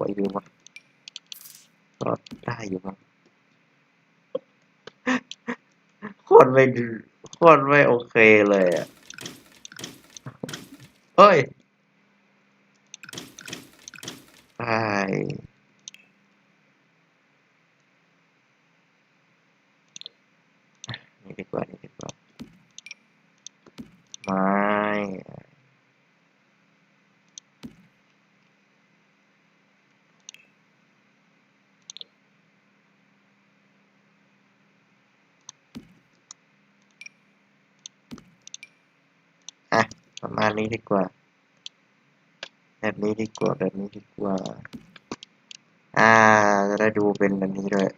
วยอยู่วะก็ได้อยู่มั้งโคตรไม่โคตรไม่โอเคเลยอะเฮ้ยไปนี่ดีกว่านี่ดีกว่าไม่อะ ประมาณ นี้ดีกว่า แบบนี้ดีกว่า แบบนี้ดีกว่า อ่า จะได้ดูเป็นแบบนี้ด้วย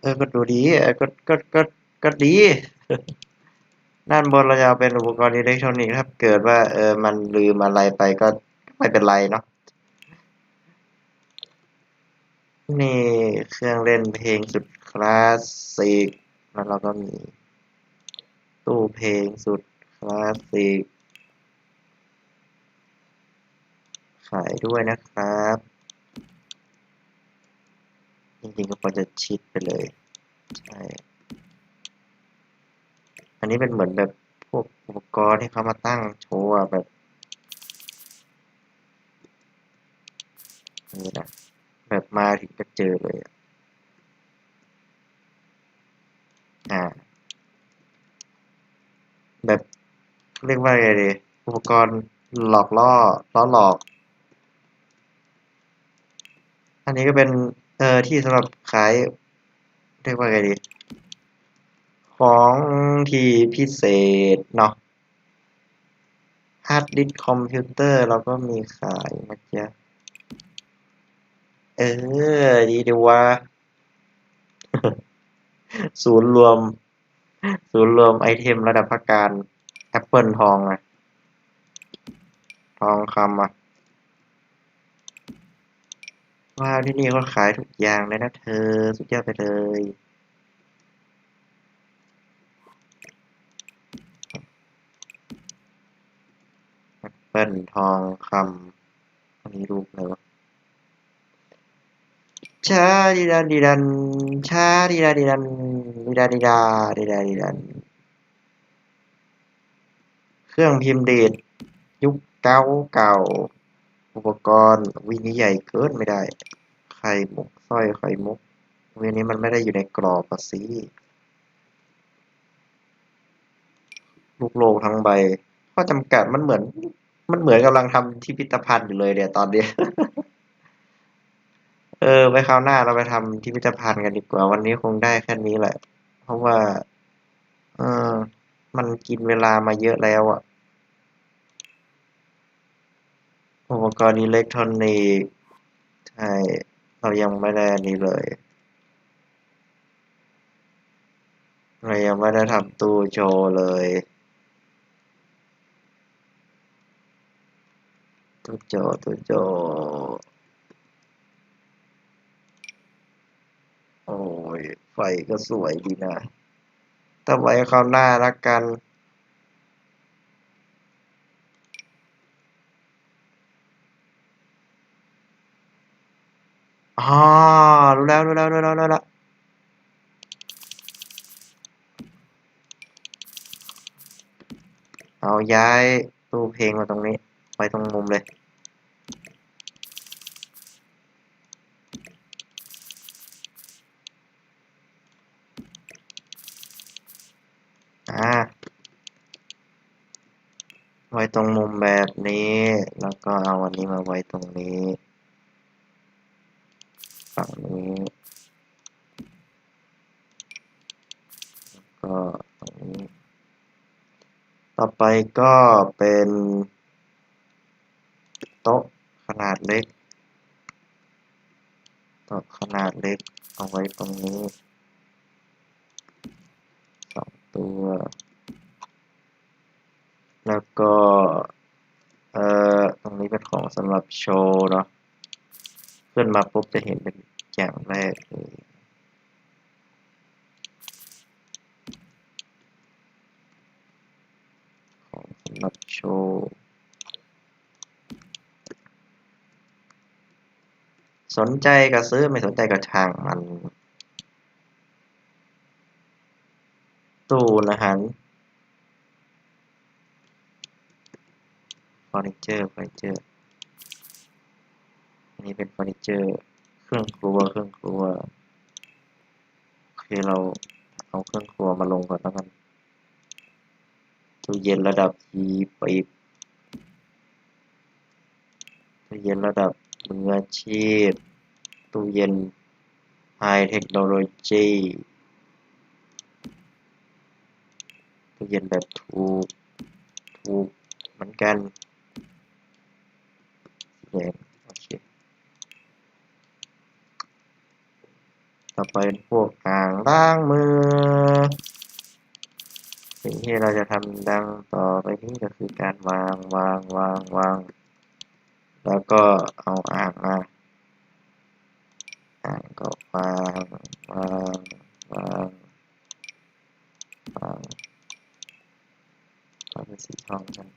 เออ ก็ดูดีเออก็ ก็ ก็ ก็ดี ด้านบนเราจะเอาเป็นอุปกรณ์อิเล็กทรอนิกส์ถ้าเกิดว่า เออ มันลืมอะไรไปก็ไม่เป็นไรเนาะ นี่เครื่องเล่นเพลงสุดคลาสสิก แล้วเราก็มีตู้เพลงสุดคลาสสิก ขายด้วยนะครับ จริงๆก็ควรจะชิดไปเลย ใช่ อันนี้เป็นเหมือนแบบพวกอุปกรณ์ที่เขามาตั้งโชว์แบบนี่นะแบบมาถึงก็เจอเลยอะอ่า แบบเรียกว่าไงดีอุปกรณ์หลอกล่อล้อหลอก อั นนี้ก็เป็นเออที่สำหรับขายเรียกว่าไงดี ของที่พิเศษเนาะฮาร์ดดิสก์คอมพิวเตอร์เราก็มีขายนะจ๊ะเออ ดีดีว่า ศูนย์รวม ศูนย์รวมไอเทมระดับพักการแอปเปิลทองอะทองคำอะ ว้าว ที่นี่เขาขายทุกอย่างเลยนะเธอ สุดยอดไปเลยแปเปิลทองคำอันนี้รูปอะไรวะชาดีดันดีดันชาดีดาดีดันดีดาดีดาดีดาดีดัน เครื่องพิมพ์เดีดยุคเก่าเก่า อุปกรณ์วินี้ใหญ่เกินไม่ได้ ไข่มุกสร้อยไข่มุกวีนี้มันไม่ได้อยู่ในกรอบอะสิลูกโลกทั้งใบข้อจำกัดมันเหมือน มันเหมือนกำลังทำที่พิพิธภัณฑ์อยู่เลยเนี่ยตอนเนี้เออไปคราวหน้าเราไปทำที่พิพิธภัณฑ์กันดีกว่า วันนี้คงได้แค่นี้แหละ เพราะว่า เออมันกินเวลามาเยอะแล้วอะ อุปกรณ์อิเล็กทรอนิกส์ใช่เรายังไม่ได้อันนี้เลย เรายังไม่ได้ทำตู้โชว์เลยตู้โจตู้โจโอ้ย ไฟก็สวยดีนะแต่ไว้คราวหน้าละกัน อ๋อรู้แล้วรู้แล้วรู้แล้วรู้แล้วเอาย้ายตู้เพลงมาตรงนี้ ไว้ตรงมุมเลยอ่าไว้ตรงมุมแบบนี้ แล้วก็เอาอันนี้มาไว้ตรงนี้ ฝั่งนี้ก็ตรงนี้ ต่อไปก็เป็นโต๊ะขนาดเล็กโต๊ะขนาดเล็กเอาไว้ตรงนี้สองตัว แล้วก็ เอ่อ ตรงนี้เป็นของสำหรับโชว์เนาะ ขึ้นมาปุ๊บจะเห็นเป็นอย่างแรกเลยของสำหรับโชว์สนใจก็ซื้อไม่สนใจก็ช่างมัน ตู้อาหารเฟอร์นิเจอร์เฟอร์นิเจอร์ นี้เป็นเฟอร์นิเจอร์ เครื่องครัว เครื่องครัว โอเค เราเอาเครื่องครัวมาลงก่อนแล้วกัน ตู้เย็นระดับทีปีบตู้เย็นระดับมืออาชีพ ตู้เย็นไฮเทคโนโลยีตู้เย็นแบบถูก ถูกเหมือนกันสีแดงโอเค ต่อไปพวกอ่างล้างมือ สิ่งที่เราจะทำดังต่อไปนี้ก็คือการวางวางวางวาง แล้วก็เอาอ่างมาอ่างก็วางวางวางวางวางเป็นสีทองกัน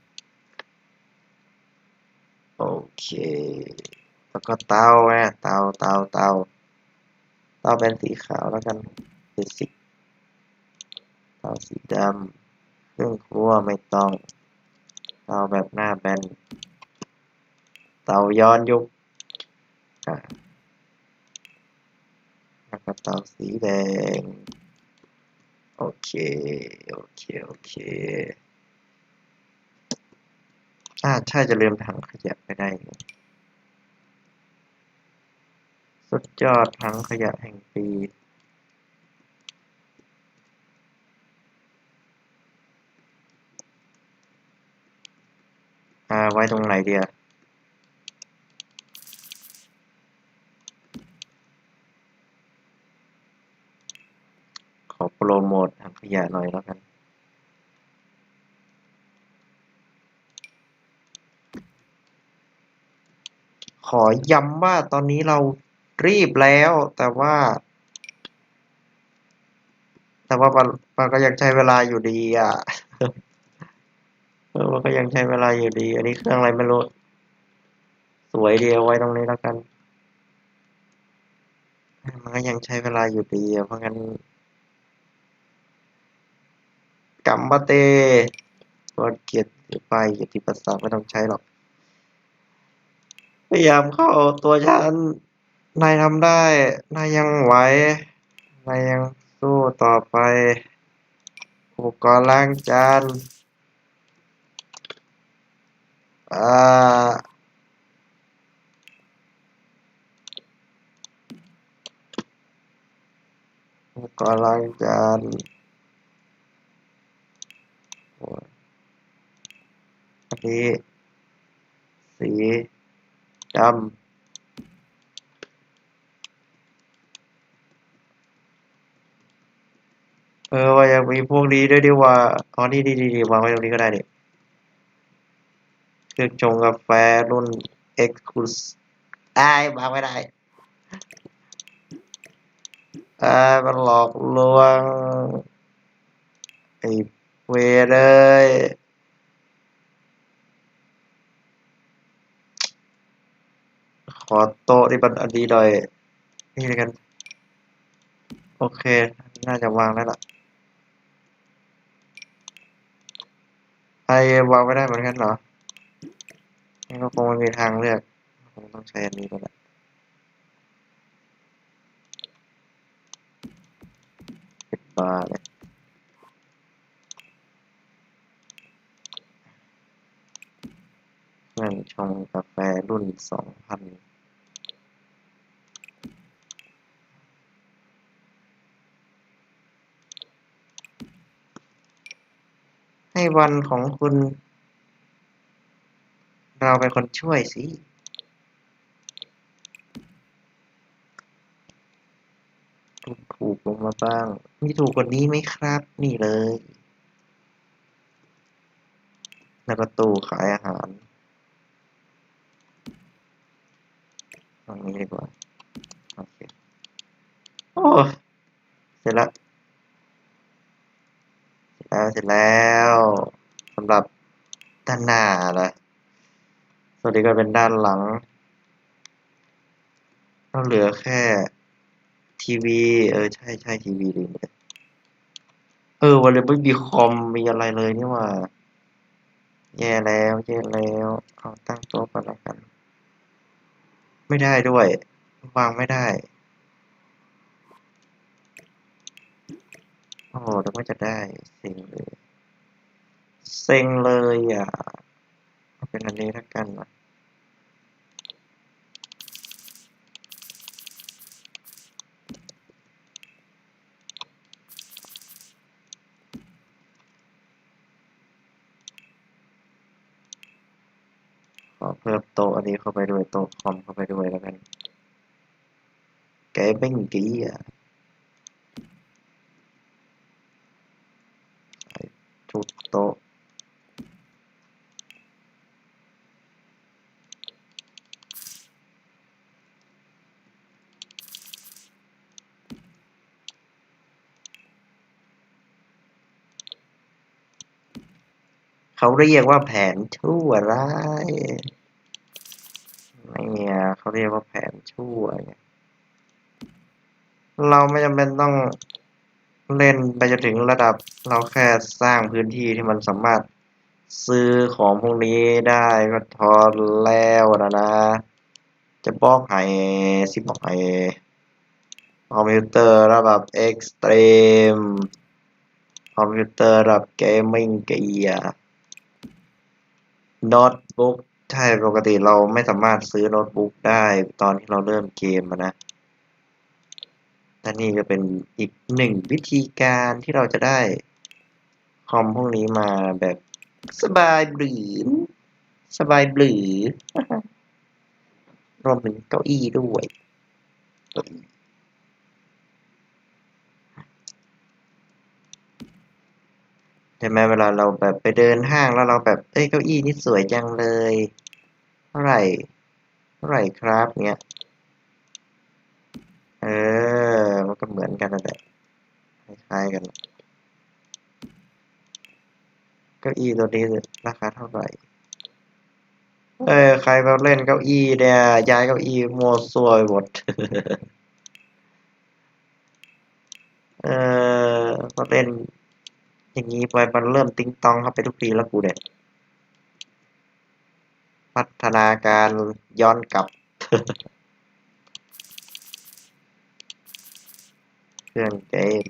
โอเค แล้วก็เตาแม่เตาเตาเตา เตาเป็นสีขาวแล้วกันเบสิกเตาสีดำเครื่องครัวไม่ต้องเตาแบบหน้าแบนเตาย้อนยุคอะแล้วก็เตาสีแดง โอเค โอเค โอเคอ่าใช่จะลืมถังขยะไปได้ สุดยอดถังขยะแห่งปีอ่าไว้ตรงไหนเดียขอโปรโมทถังขยะหน่อยแล้วกัน ขอย้ำว่าตอนนี้เรา รีบแล้วแต่ว่า แต่ว่ามันมันก็ยังใช้เวลาอยู่ดีอะมันก็ยังใช้เวลาอยู่ดี อันนี้เครื่องอะไรไม่รู้ สวยเดีเอาไว้ตรงนี้แล้วกัน มันก็ยังใช้เวลาอยู่ดีเพราะงั้นกัมบะเตตัวเกียรติไปเกียรติประสาไม่ต้องใช้หรอก พยายามเข้าตัวฉัน นายทำได้ นายยังไหว นายยังสู้ต่อไปอุปกรณ์ล้างจานอ่าอุปกรณ์ล้างจานอันนี้สีดำ ออว่ายังมีพวกนี้ด้วยดีว่าอ๋อนี่ดีดีดีวางไว้ตรงนี้ก็ได้ดิเครื่องชงกาแฟรุ่น Exclus อ้ายวางไม่ได้อ่ามันหลอกลวงไอ้เวเลยขอโต๊ะที่มันอันนี้หน่อยนี่เลยกัน โอเค น่าจะวางได้ละ ไอวางไม่ได้เหมือนกันเหรอนี่ก็คงไม่มีทางเลือกคงต้องใช้อันนี้แล้วแหละปิดบาเลยเครื่องชงกาแฟรุ่นสองพัน วันของคุณ เราเป็นคนช่วยสิถูกลงมาบ้าง มีถูกกว่านี้ไหมครับ นี่เลยแล้วก็ตู้ขายอาหารตรงนี้ดีกว่า โอเค โอ้ เสร็จแล้ว แล้วเสร็จแล้วสำหรับด้านหน้าละส่วนนี้ก็เป็นด้านหลังก็เหลือแค่ทีวีเออใช่ใช่ทีวีลืมไปเลยเออวันเลยไม่มีคอมมีอะไรเลยนี่ว่า แย่แล้วแย่แล้วเอาตั้งโต๊ะก่อนแล้วกัน ไม่ได้ด้วย วางไม่ได้ โอ้โหแล้วก็จะได้เซ็งเลยเซ็งเลยอะเป็นอันนี้แล้วกันนะขอเพิ่มโต๊ะอันนี้เข้าไปด้วยโต๊ะคอมเข้าไปด้วยแล้วกันแกไม่งกี้อะใส่ทุก โต๊ะ เขาเรียกว่าแผนชั่วร้ายเนี่ยเขาเรียกว่าแผนชั่วเนี่ยเราไม่จำเป็นต้อง เล่นไปจนถึงระดับเราแค่สร้างพื้นที่ที่มันสามารถซื้อของพวกนี้ได้ก็พอแล้วนะนะ จะบอกให้สิบอกให้คอมพิวเตอร์ระดับเอ็กซ์ตรีมคอมพิวเตอร์ระดับเกมมิ่งเกียร์โน้ตบุ๊กใช่ปกติเราไม่สามารถซื้อโน้ตบุ๊กได้ตอนที่เราเริ่มเกมนะ และนี่ก็เป็นอีกหนึ่งวิธีการที่เราจะได้คอมพวกนี้มาแบบสบายบลือ สบายบลือรวมถึงเก้าอี้ด้วยเก้าอี้ใช่ไหมเวลาเราแบบไปเดินห้างแล้วเราแบบเอ้ยเก้าอี้นี่สวยจังเลยเท่าไหร่เท่าไหร่ครับเนี้ยเออ มันก็เหมือนกันนั่นแหละคล้ายๆกันเก้าอี้ตัวนี้ราคาเท่าไหร่เออใครมาเล่นเก้าอี้เนี่ยย้ายเก้าอี้มัวซวยหมดเออพอเล่น อย่างนี้ไปมันเริ่มติ้งตองเข้าไปทุกทีแล้วกูเนี่ยพัฒนาการย้อนกลับ เค รื่องเกม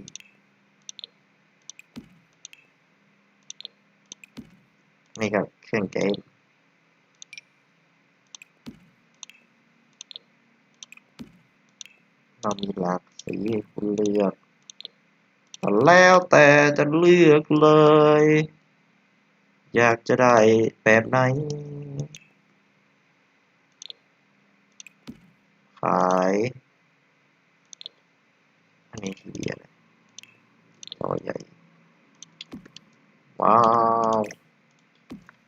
นี่ก็เครื่องเกมเรามีหลากสีให้คุณเลือกแล้วแต่จะเลือกเลย อยากจะได้แบบไหนขาย อันนี้ทีเดียวเลยจอใหญ่ ว้าว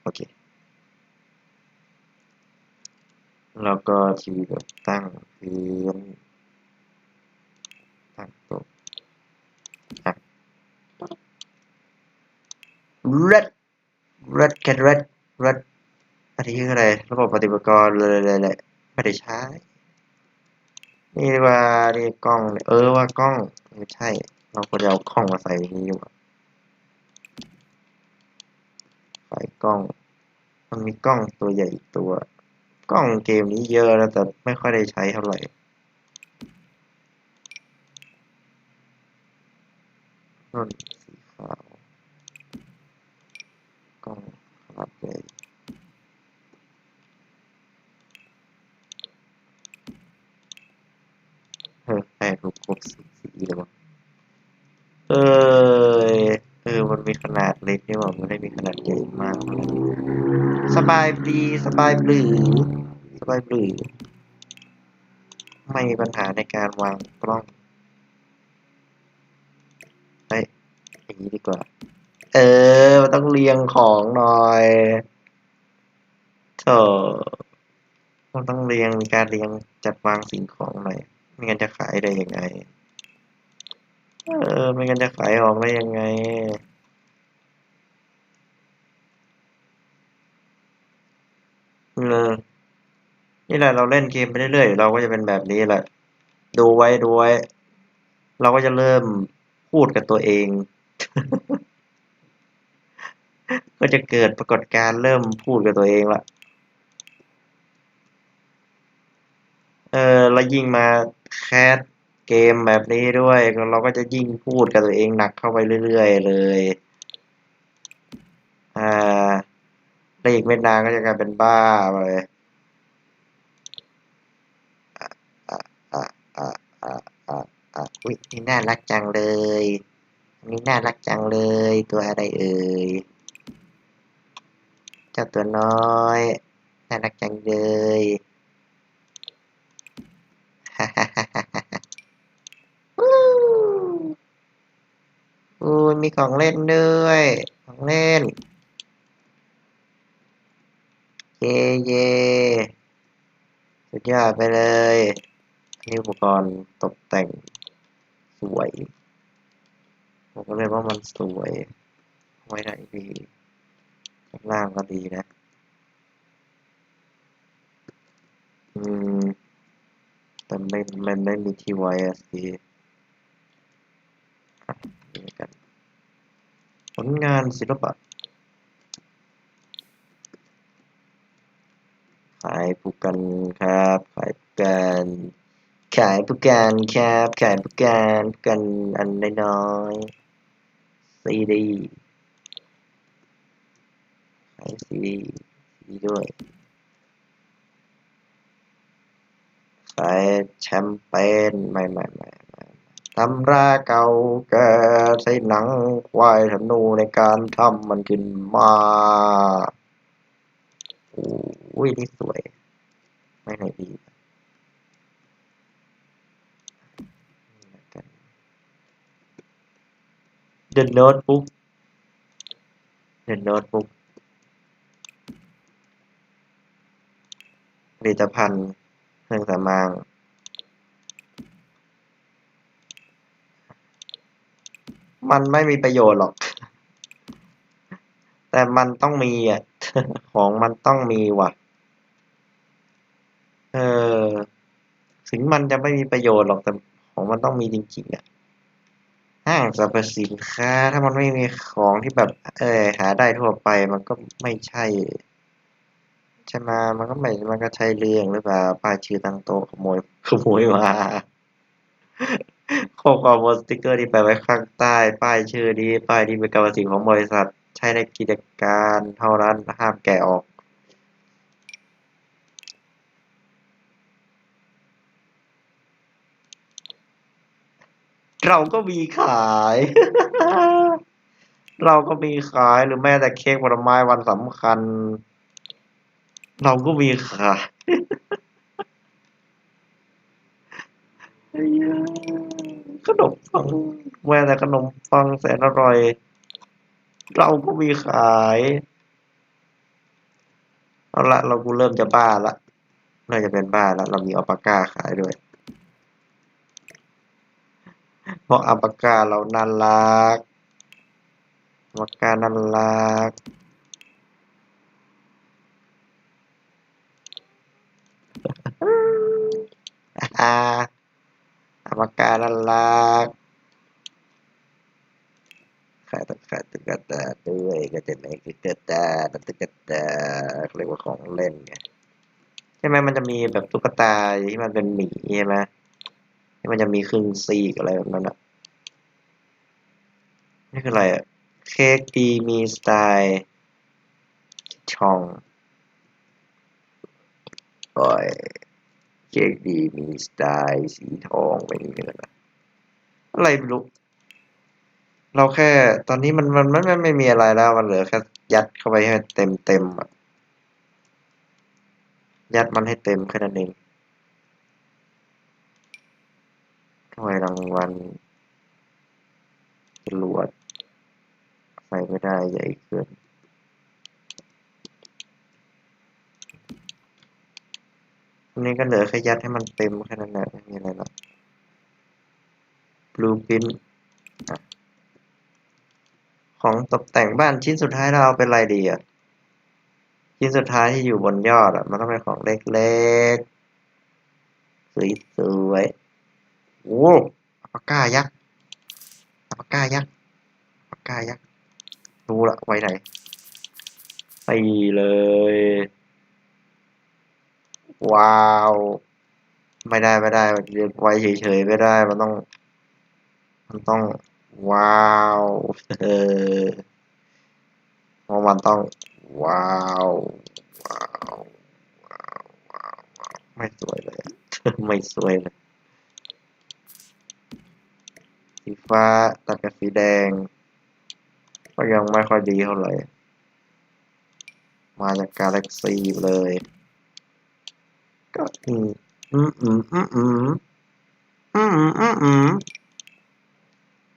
โอเค แล้วก็ทีวีแบบตั้งพื้นตั้งต๊ะอะ red red cat red red อันนี้คืออะไร ระบบปฏิบัติการเลยเลยเลยไม่ได้ใช้ นี่ว่านี่กล้อง เออว่ากล้องไม่ใช่ เราควรจะเอากล้องมาใส่ในนี้ดีกว่าใส่กล้อง มันมีกล้องตัวใหญ่อีกตัว กล้องเกมนี้เยอะแล้วแต่ไม่ค่อยได้ใช้เท่าไหร่รุ่นสีขาวกล้องขนาดใหญ่เอ อแปลรูปครบสีสีเลยวะเออเออมันมีขนาดเล็กนี่หว่ามันไม่ได้มีขนาดใหญ่มาก สบายดีสบายบลือสบายบลือไม่มีปัญหาในการวางกล้องเฮ้ยอย่างนี้ดีกว่า เออมันต้องเรียงของหน่อยโถมันต้องเรียงมีการเรียงจัดวางสิ่งของหน่อย ไม่งั้นจะขายได้ยังไง เออ ไม่งั้นจะขายออกได้ยังไง เออ นี่แหละเราเล่นเกมไปเรื่อยๆ เราก็จะเป็นแบบนี้แหละ ดูไว้ดูไว้ เราก็จะเริ่มพูดกับตัวเอง ก็จะเกิดปรากฏการณ์เริ่มพูดกับตัวเองละเออแล้วยิ่งมา แคสเกมแบบนี้ด้วย เราก็จะยิ่งพูดกับตัวเองหนักเข้าไปเรื่อยๆเลยอ่าแล้วอีกไม่นานก็จะกลายเป็นบ้าไปอะอะอะอะอะอะอุ๊ยนี่น่ารักจังเลยอันนี้น่ารักจังเลย ตัวอะไรเอ่ย เจ้าตัวน้อย น่ารักจังเลย ฮ่าฮ่าฮ่าฮ่าฮ่าวู้ อู้มีของเล่นด้วย ของเล่น เย่เย่สุดยอดไปเลยนนี้อุปกรณ์ตกแต่งสวยผมก็เลยว่ามันสวย ไว้ไหนดีข้างล่างก็ดีนะ อืม แต่ไม่ไม่ไม่มีที่ไว้อะสินี่กันผลงานศิลปะขายผู้กันครับ ขายผู้กันขายผู้กันครับขายผู้กันผู้กันอันน้อยๆซีดีขายซีดีด้วย ขายแชมเปญไม่ไม่ไม่ไม่ตำราเก่าแก่ใช้หนังควายธนูในการทำมันขึ้นมาโอ้ยนี่สวย ไม่ไหนดีนี่ละกัน The Notebook The Notebook ผลิตภัณฑ์ เครื่องสำอางมันไม่มีประโยชน์หรอก แต่มันต้องมีอะ ของมันต้องมีว่ะ เออ ถึงมันจะไม่มีประโยชน์หรอก แต่ของมันต้องมีจริงๆอะ ห้างสรรพสินค้า ถ้ามันไม่มีของที่แบบ เออหาได้ทั่วไปมันก็ไม่ใช่ ใช่ไหมมันก็ไม่มันก็ใช่เรื่องหรือเปล่าป้ายชื่อตั้งโต๊ะขโมยขโมยมาข้อความบนสติกเกอร์ที่แปะไว้ข้างใต้ ป้ายชื่อนี้ป้ายนี้เป็นกรรมสิทธิ์ของบริษัท ใช้ในกิจการเท่านั้นห้ามแกะออกเราก็มีขาย เราก็มีขายหรือแม้แต่เค้กผลไม้วันสำคัญ เราก็มีขายไอ้เหี้ยขนมปังแม้แต่ขนมปังแสนอร่อย เราก็มีขาย เอาละเรากูเริ่มจะบ้าละน่าจะเป็นบ้าละเรามีอัลปาก้าขายด้วย เพราะอัลปาก้าเราน่ารักอัลปาก้าน่ารัก อาอัลปาก้าน่ารักขายตุ๊กตาตุ๊กตาด้วยก็จะมีตุ๊กตาตุ๊กตาเรียกว่าของเล่นไงใช่ไหมมันจะมีแบบตุ๊กตาที่มันเป็นหมีใช่ไหมที่มันจะมีครึ่งซีกอะไรแบบนั้นอะนี่คืออะไรอะเค้กดีมีสไตล์ช่อง โอ้ยเค้กดีมีสไตล์สีทองไปนี่เลยนะอะไรไม่รู้เราแค่ตอนนี้มันมันมันมันไม่มีอะไรแล้ว มันเหลือแค่ยัดเข้าไปให้เต็มเต็มอะยัดมันให้เต็มแค่นั้นเองถ้วยรางวัลจรวดใส่ไม่ได้ใหญ่เกินันนี้ก็เหลือแค่ยัดให้มันเต็มแค่นั้นแหละไม่มีอะไรหรอก blueprint อะของตกแต่งบ้านชิ้นสุดท้ายเราเอาเป็นอะไรดีอะ ชิ้นสุดท้ายที่อยู่บนยอดอะ มันต้องเป็นของเล็กๆ สวยๆ โอ้อัลปาก้ายักษ์อัลปาก้ายักษ์อัลปาก้ายักษ์ดูละไว้ไหนไปเลย ว้าว ไม่ได้ไม่ได้เรียกไว้เฉยๆไม่ได้มันต้อง มันต้อง ว้าวเออเพราะมันต้องว้าวว้าวว้าวว้าวว้าวไม่สวยเลย ไม่สวยเลยสีฟ้าตัดกับสีแดง ก็ยังไม่ค่อยดีเท่าไหร่มาจากกาแล็กซีเลย Mm, mm, mm,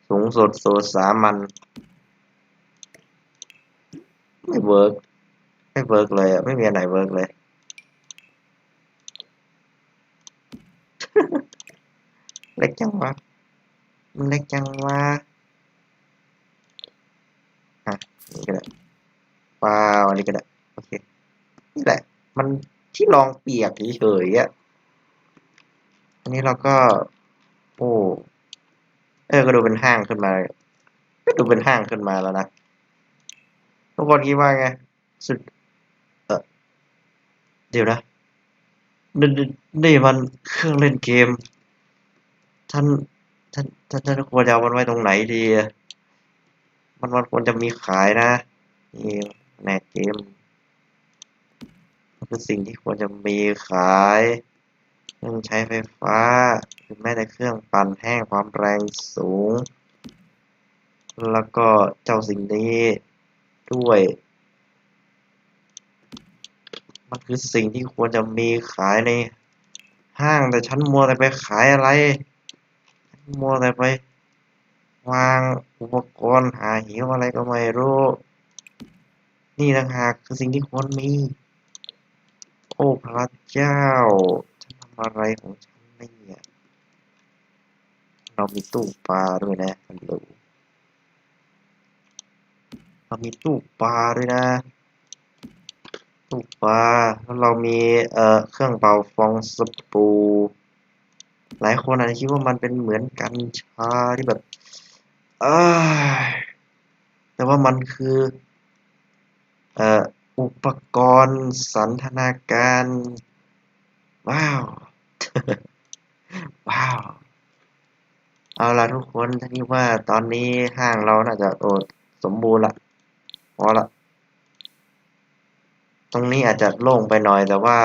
สูงสุดสูตรสามัญไม่เวิร์กไม่เวิร์กเลยอ่ะ ไม่มีอันไหนเวิร์กเลย เล็กจังวะมันเล็กจังวะอ่ะนี่ก็ได้ว้าวอันนี้ก็ได้ โอเค นี่แหละ มัน ที่รองเปียกเฉยๆอะอันนี้เราก็ โอ้เออก็ดูเป็นห้างขึ้นมาก็ดูเป็นห้างขึ้นมาแล้วนะทุกคนคิดว่าไงสุดเออเดี๋ยวนะนี่นี่มันเครื่องเล่นเกม ท่านท่านท่านท่านควรจะเอามันไว้ตรงไหนดี มันมันควรจะมีขายนะนี่แนเกม คือสิ่งที่ควรจะมีขายเครื่องใช้ไฟฟ้าหรือแม้แต่เครื่องปั่นแห้งความแรงสูง แล้วก็เจ้าสิ่งนี้ด้วย มันคือสิ่งที่ควรจะมีขายในห้างแต่ฉันมัวแต่ไปขายอะไรมัวแต่ไปวางอุปกรณ์หาหิวอะไรก็ไม่รู้ นี่ต่างหากคือสิ่งที่ควรมี อ้พระเจ้าฉันทำอะไรของฉันเนี่ย เรามีตู้ปลาด้วยนะฮัลโหลเรามีตู้ปลาด้วยนะ ตู้ปลาแล้วเรามีเอ่อเครื่องเป่าฟองสบู่หลายคนอาจจะคิดว่ามันเป็นเหมือนกัญชาที่แบบเอแต่ว่ามันคือ เอ่อ อุปกรณ์สันทนาการ ว้าว ว้าว เอาละทุกคนท่านี้ว่าตอนนี้ห้างเราน่าจะโอสมบูรณ์ละพอละ ตรงนี้อาจจะโล่งไปหน่อยแต่ว่า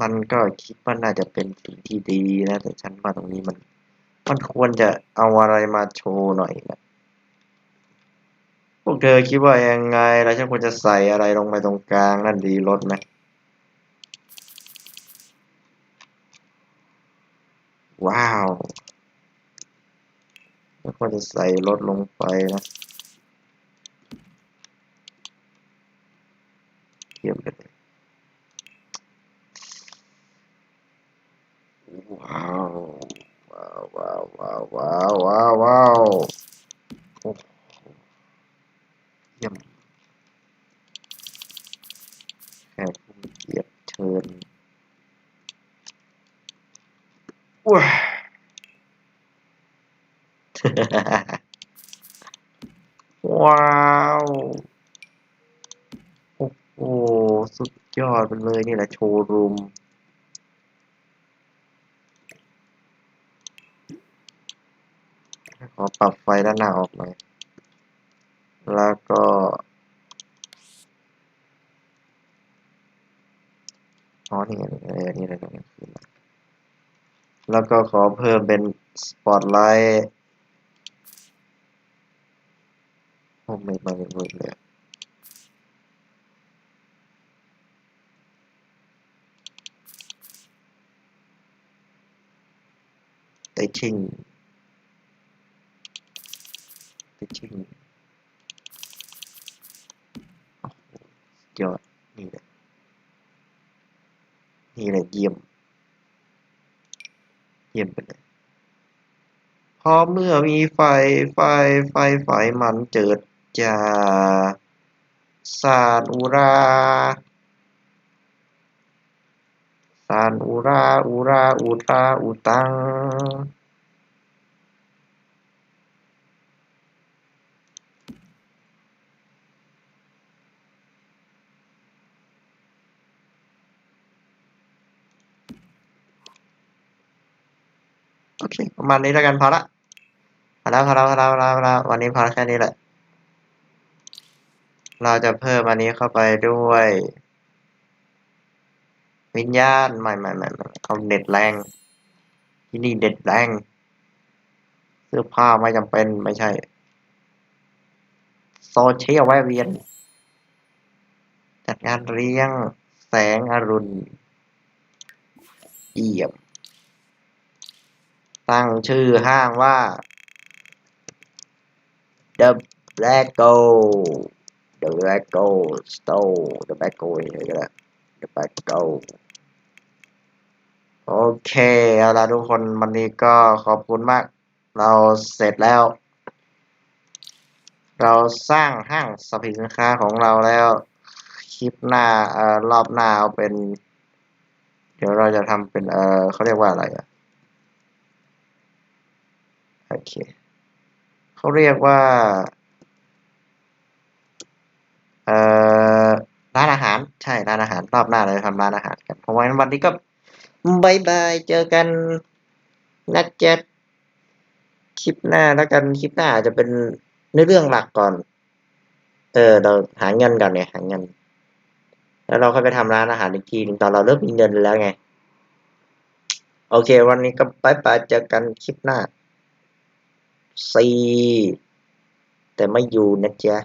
มันก็คิดว่าน่าจะเป็นสิ่งที่ดีนะ แต่ฉันว่าตรงนี้มัน มันควรจะเอาอะไรมาโชว์หน่อยนะ วกเธอคิดว่ายังไงแล้วฉันควรจะใส่อะไรลงไปตรงกลางนั่นดีรถไหมว้าวแล้วควรจะใส่รถลงไปนะเยี่ยมเลยว้าว ว้าว ว้าว ว้าว ว้าว ว้าวโอ้โหเยี่ยมแขกผู้มีเกียรติเชิญว้า ว้าว โอ้โห สุดยอดไปเลยนี่แหละโชว์รูม ขอปรับไฟด้านหน้าออกหน่อย แล้วก็อ๋อนี่ไงไงเออนี่อะไรตรงนี้แล้วก็ขอเพิ่มเป็นสปอตไลท์ โอ้ไม่ไม่ไม่เวิร์กเลยอะไอชิงไอชิงโอ้โหสุดยอด นี่แหละ นี่แหละเยี่ยม เยี่ยมไปเลยพอเมื่อมีไฟ ไฟ ไฟ ไฟ มันเจิด จ้าสาดอุราซานอูราอูราอูตราอูตังโอเค ประมาณนี้แล้วกันพอละพอแล้วพอแล้วพอแล้วพอแล้วพอแล้ววันนี้พอแค่นี้แหละ เราจะเพิ่มอันนี้เข้าไปด้วย วิญญาณไม่ไม่ไม่ไม่เอาเด็ดแรง ที่นี่เด็ดแรง เสื้อผ้าไม่จำเป็นไม่ใช่ โซเชียลแวะเวียน จัดงานเลี้ยงแสงอรุณเยี่ยม ตั้งชื่อห้างว่า The Black Gold The Black Gold Store The Black Gold อะไรก็ได้ The Black Gold โอเค เอาละทุกคนวันนี้ก็ขอบคุณมาก เราเสร็จแล้ว เราสร้างห้างสรรพสินค้าของเราแล้ว คลิปหน้าเอ่อรอบหน้าเอาเป็น เดี๋ยวเราจะทำเป็นเอ่อเขาเรียกว่าอะไรอะโอเคเขาเรียกว่า เอ่อร้านอาหารใช่ร้านอาหารรอบหน้าเราจะทำร้านอาหารกันเพราะว่าวันนี้ก็บายบายเจอกันนะจ๊ะคลิปหน้าแล้วกันคลิปหน้าอาจจะเป็นเนื้อเรื่องหลักก่อน เออ เราหาเงินก่อนเนี่ยหาเงิน แล้วเราค่อยไปทำร้านอาหารอีกทีหนึงตอนเราเริ่มมีเงินแล้วไง โอเค วันนี้ก็บายบายเจอกันคลิปหน้าซีแต่ไม่อยู่นะจ๊ะ